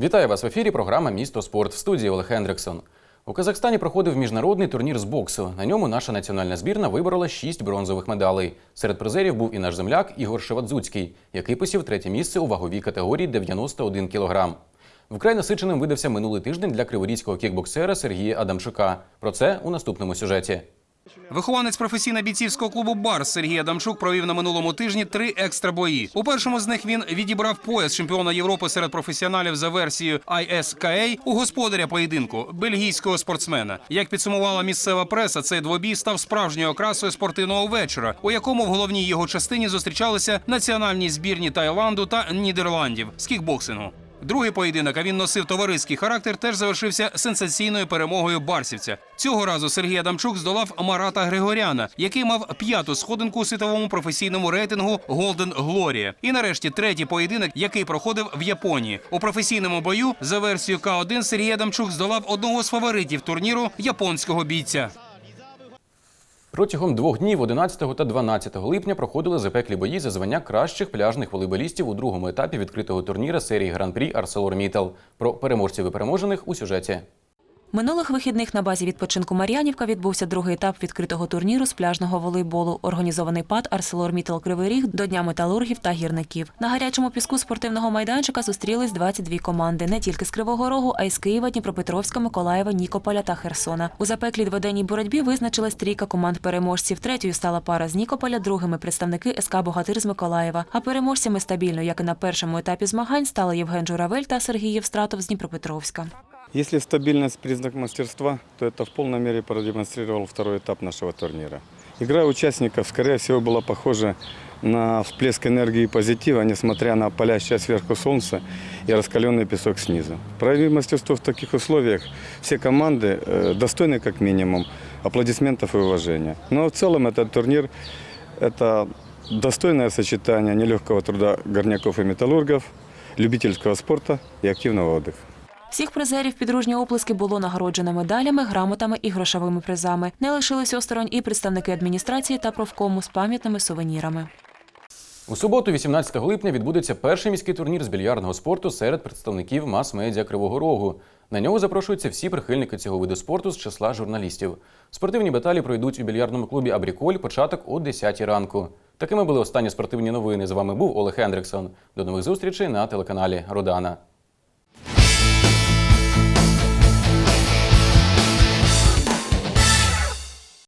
Вітаю вас в ефірі. Програма Місто спорт в студії Олег Хендриксон. У Казахстані проходив міжнародний турнір з боксу. На ньому наша національна збірна виборола шість бронзових медалей. Серед призерів був і наш земляк Ігор Шевадзуцький, який посів третє місце у ваговій категорії 91 кілограм. Вкрай насиченим видався минулий тиждень для криворізького кікбоксера Сергія Адамчука. Про це у наступному сюжеті. Вихованець професійно-бійцівського клубу Барс Сергій Адамчук провів на минулому тижні три екстра бої. У першому з них він відібрав пояс чемпіона Європи серед професіоналів за версією ISKA у господаря поєдинку бельгійського спортсмена. Як підсумувала місцева преса, цей двобій став справжньою окрасою спортивного вечора, у якому в головній його частині зустрічалися національні збірні Таїланду та Нідерландів з кікбоксингу. Другий поєдинок, а він носив товариський характер, теж завершився сенсаційною перемогою барсівця. Цього разу Сергій Адамчук здолав Марата Григоряна, який мав п'яту сходинку у світовому професійному рейтингу Golden Glory. І нарешті третій поєдинок, який проходив в Японії. У професійному бою за версією К1 Сергій Адамчук здолав одного з фаворитів турніру японського бійця. Протягом двох днів 11 та 12 липня проходили запеклі бої за звання кращих пляжних волейболістів у другому етапі відкритого турніра серії Гран-прі Мітал Про переможців і переможених у сюжеті. Минулих вихідних на базі відпочинку Мар'янівка відбувся другий етап відкритого турніру з пляжного волейболу, організований ПАД «Арселормітал Кривий Ріг до Дня металургів та гірників. На гарячому піску спортивного майданчика зустрілись 22 команди не тільки з Кривого Рогу, а й з Києва, Дніпропетровська, Миколаєва, Нікополя та Херсона. У запеклій дводенній боротьбі визначилась трійка команд переможців. Третьою стала пара з Нікополя, другими представники СК Богатир з Миколаєва. А переможцями стабільно, як і на першому етапі змагань, стали Євген Журавель та Сергій Євстратов з Дніпропетровська. Если стабильность признак мастерства, то это в полной мере продемонстрировал второй этап нашего турнира. Игра участников, скорее всего, была похожа на всплеск энергии и позитива, несмотря на палящее сверху солнце и раскаленный песок снизу. Проявив мастерство в таких условиях, все команды э, достойны как минимум аплодисментов и уважения. Но в целом этот турнир – это достойное сочетание нелегкого труда горняков и металлургов, любительского спорта и активного отдыха. Всіх призерів підружні оплески було нагороджено медалями, грамотами і грошовими призами. Не лишились осторонь і представники адміністрації та профкому з пам'ятними сувенірами. У суботу, 18 липня, відбудеться перший міський турнір з більярдного спорту серед представників мас-медіа Кривого Рогу. На нього запрошуються всі прихильники цього виду спорту з числа журналістів. Спортивні баталі пройдуть у більярдному клубі Абріколь початок о 10 ранку. Такими були останні спортивні новини. З вами був Олег Хендриксон. До нових зустрічей на телеканалі Родана.